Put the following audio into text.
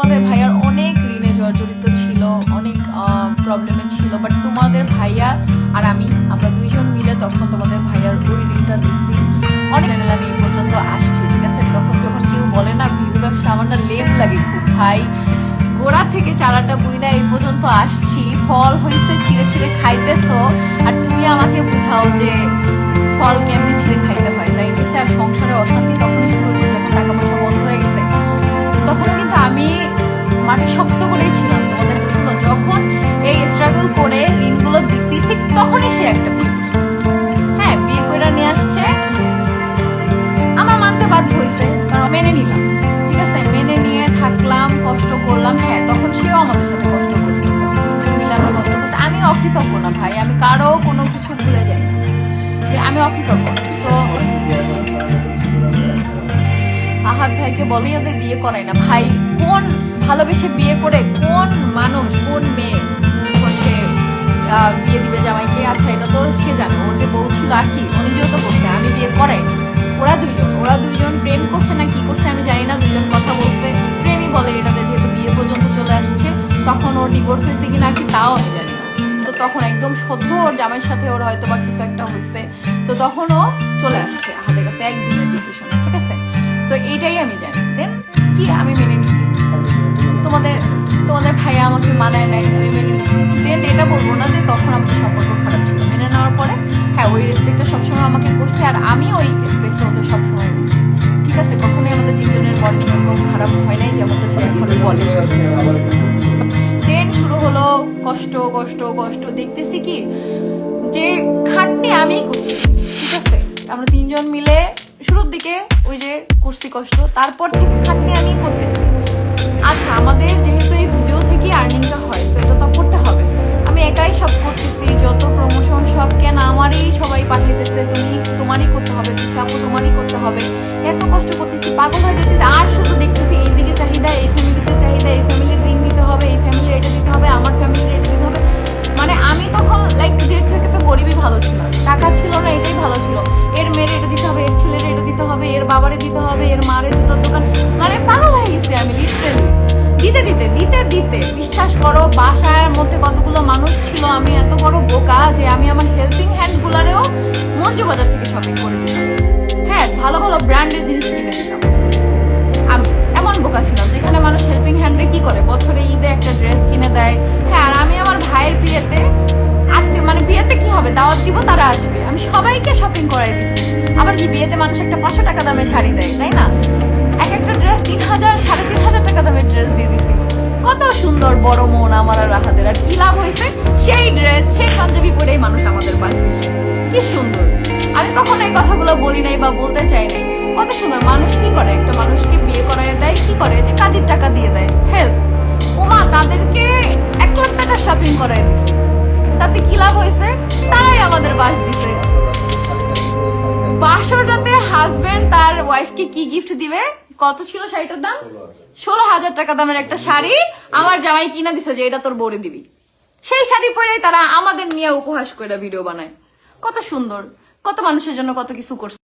তোমাদের ভাইয়ার অনেক ঋণে জর্জরিত ছিল, অনেক প্রবলেমে ছিল বাট তোমাদের ভাইয়া আর আমি, আমরা দুইজন মিলে তখন তোমাদের ভাইয়ার ওই ঋণটা দিচ্ছি অনেক চ্যানেল আমি এই পর্যন্ত আসছি, ঠিক আছে? তখন যখন কেউ বলে না ভিউ ব্যবসা আমার না লেপ লাগে খুব, ভাই, গোড়া থেকে চারাটা বুইনা এই পর্যন্ত আসছি, ফল হইছে, ছিঁড়ে ছিঁড়ে খাইতেছো, আর তুমি আমাকে বুঝাও যে ফল কেমনি ছিঁড়ে খাইতে হয়। তাই নিছে আর সংসারে অশান্তি তখনই তখনই সে একটা বিয়ে হ্যাঁ বিয়ে করে নিয়ে আসছে। আমার মানতে বাধ্য হয়েছে কারণ মেনে নিলাম। ঠিক আছে, মেনে নিয়ে থাকলাম, কষ্ট করলাম হ্যাঁ তখন সেও আমাদের সাথে কষ্ট করছে। মিলে কষ্ট করছি। আমি অকৃতজ্ঞ না ভাই, আমি কারও কোনো কিছু ভুলে যাই না। আমি অকৃতজ্ঞ। তো আহাত ভাইকে বলেই ওদের বিয়ে করাই না। ভাই, কোন ভালোবেসে বিয়ে করে কোন মানুষ বিয়ে দিবে জামাইকে। আচ্ছা এটা তো সে জানে, ওর যে বউ ছিল আখি ও নিজেও তো বলছে, আমি বিয়ে করাই ওরা দুইজন ওরা দুইজন প্রেম করছে না কি করছে আমি জানি না, দুইজন কথা বলছে। প্রেমই বলে এটাতে, যেহেতু বিয়ে পর্যন্ত চলে আসছে, তখন ওর ডিভোর্স হয়েছে কিনা কি তাও আমি জানি না। তো তখন একদম সদ্য ওর জামাইয়ের সাথে ওর হয়তো বা কিছু একটা হয়েছে। তো তখন ও চলে আসছে হাতের কাছে একদিনের ডিসিশন ঠিক আছে? তো এইটাই আমি জানি। দেন কি আমি মেনে নিচ্ছি তোমাদের তোমাদের ভাইয়া আমাকে মানায় নাই। আমি মেনে দেন এটা বলব না যে তখন আমাদের সম্পর্ক খারাপ ছিল। মেনে নেওয়ার পরে হ্যাঁ ওই রেসপেক্টটা সবসময় আমাকে করছে আর আমি ওই রেসপেক্টটা ওদের সবসময় দিচ্ছি ঠিক আছে, কখনোই আমাদের তিনজনের বন্ডিং এরকম খারাপ হয় নাই যেমনটা সে এখন বলে। দেন শুরু হলো কষ্ট কষ্ট কষ্ট। দেখতেছি কি, যে খাটনি আমি ঠিক আছে, আমরা তিনজন মিলে শুরুর দিকে ওই যে করছি কষ্ট, তারপর থেকে খাটনি আমি করতেছি। আচ্ছা আমাদের যেহেতু এই ভিডিও থেকে আর্নিংটা হয়? তো এটা তো করতে হবে। আমি একাই সব করতেছি, যত প্রমোশন সব কেন আমারই সবাই পাঠাইতেছে, তুমি তোমারই করতে হবে আপু তোমারই করতে হবে। এত কষ্ট করতেছি, পাগল হয়ে যেতেছি আর শুধু দেখতেছি, এইদিকে চাহিদা, এই ফ্যামিলিতে চাহিদা, এই ফ্যামিলির রিং দিতে হবে, এই ফ্যামিলির এটা দিতে হবে, আমার ফ্যামিলির এটা দিতে হবে। মানে আমি তখন লাইক যে থেকে তো গরিবই ভালো ছিল, টাকা ছিল না, এটাই ভালো ছিল। এর মেয়ের এটা দিতে হবে, এর ছেলের এটা দিতে হবে, এর বাবারে দিতে হবে, এর মারে জুতোর দোকান মানে পাগল হয়ে গেছি আমি লিটারেলি দিতে দিতে দিতে দিতে। বিশ্বাস করো, বাসার মধ্যে কতগুলো মানুষ ছিল, আমি এত বড় বোকা যে আমি আমার হেল্পিং হ্যান্ড গুলারেও মঞ্জু বাজার থেকে শপিং করে দিতাম হ্যাঁ ভালো ভালো ব্র্যান্ডের জিনিস কিনে দিতাম আমি, এমন বোকা ছিলাম যেখানে মানুষ হেল্পিং হ্যান্ডে কি করে? বছরে ঈদে একটা ড্রেস কিনে দেয়। হ্যাঁ আর আমি আমার ভাইয়ের বিয়েতে আত্মীয় মানে বিয়েতে কি হবে? দাওয়াত দিব, তারা আসবে। আমি সবাইকে শপিং করাই দিচ্ছি আবার কি বিয়েতে মানুষ একটা পাঁচশো টাকা দামে শাড়ি দেয়, তাই না? এক একটা ড্রেস তিন হাজার, সাড়ে তিন সুন্দর বড় মন আমার আর রাহাদের। আর কি লাভ হয়েছে? সেই ড্রেস সেই পাঞ্জাবি পরেই মানুষ আমাদের বাঁচতেছে। কি সুন্দর। আমি কখনো এই কথাগুলো বলি নাই বা বলতে চাই নাই। কত সুন্দর। মানুষ কি করে? একটা মানুষকে বিয়ে করায় দেয়, কি করে? যে কাজের টাকা দিয়ে দেয়। হেল্প। ওমা, তাদেরকে এক লাখ টাকা শপিং করায় দিছে। তাতে কি লাভ হয়েছে? তারাই আমাদের বাস দিছে। বাসরটাতে হাজবেন্ড তার ওয়াইফকে কি গিফট দিবে? কত ছিল শাড়িটার দাম? ষোলো হাজার। টাকা দামের একটা শাড়ি। আমার জামাই কিনা দিছে যে এটা তোর বড়ে দিবি। সেই শাড়ি পরে তারা আমাদের নিয়ে উপহাস করে ভিডিও বানায়। কত সুন্দর। কত মানুষের জন্য কত কিছু করছে।